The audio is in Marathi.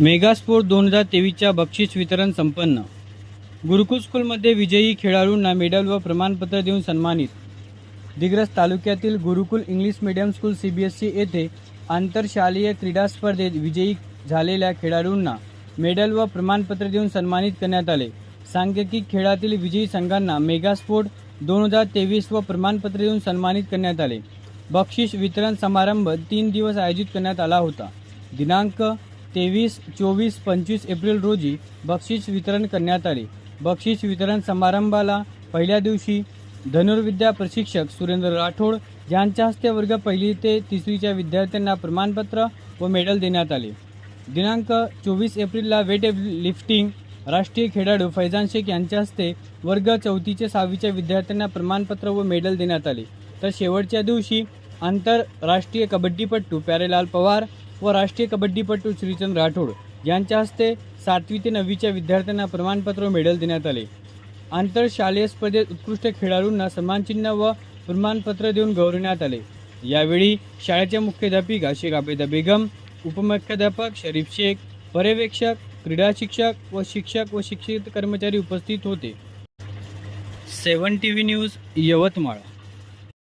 मेगास्पोर्ट दोन हजार तेवीसच्या बक्षीस वितरण संपन्न. गुरुकुल स्कूलमध्ये विजयी खेळाडूंना मेडल व प्रमाणपत्र देऊन सन्मानित. दिग्रस तालुक्यातील Gurukul English medium school C B S C येथे आंतरशालेय क्रीडा स्पर्धेत विजयी झालेल्या खेळाडूंना मेडल व प्रमाणपत्र देऊन सन्मानित करण्यात आले. सांख्यिकी खेळातील विजयी संघांना मेगास्पोर्ट दोन हजार तेवीस व प्रमाणपत्र देऊन सन्मानित करण्यात आले. बक्षीस वितरण समारंभ तीन दिवस आयोजित करण्यात आला होता. दिनांक तेवीस चोवीस पंचवीस एप्रिल रोजी बक्षीस वितरण करण्यात आले. बक्षीस वितरण समारंभाला पहिल्या दिवशी धनुर्विद्या प्रशिक्षक सुरेंद्र राठोड यांच्या हस्ते वर्ग पहिली ते तिसरीच्या विद्यार्थ्यांना प्रमाणपत्र व मेडल देण्यात आले. दिनांक चोवीस एप्रिलला वेट लिफ्टिंग राष्ट्रीय खेळाडू फैजान शेख यांच्या हस्ते वर्ग चौथीचे सहावीच्या विद्यार्थ्यांना प्रमाणपत्र व मेडल देण्यात आले. तर शेवटच्या दिवशी आंतरराष्ट्रीय कबड्डीपटू प्यारेलाल पवार व राष्ट्रीय कबड्डीपटू श्रीचंद राठोड यांच्या हस्ते सातवी ते नववीच्या विद्यार्थ्यांना प्रमाणपत्र मेडल देण्यात आले. आंतरशालेय स्पर्धेत उत्कृष्ट खेळाडूंना सन्मानचिन्ह व प्रमाणपत्र देऊन गौरवण्यात आले. यावेळी शाळेच्या मुख्याध्यापिका शेख आबेदा बेगम उपमुख्याध्यापक शरीफ शेख पर्यवेक्षक क्रीडा शिक्षक व शिक्षक व शिक्षित कर्मचारी उपस्थित होते. Seven T V news Yavatmal.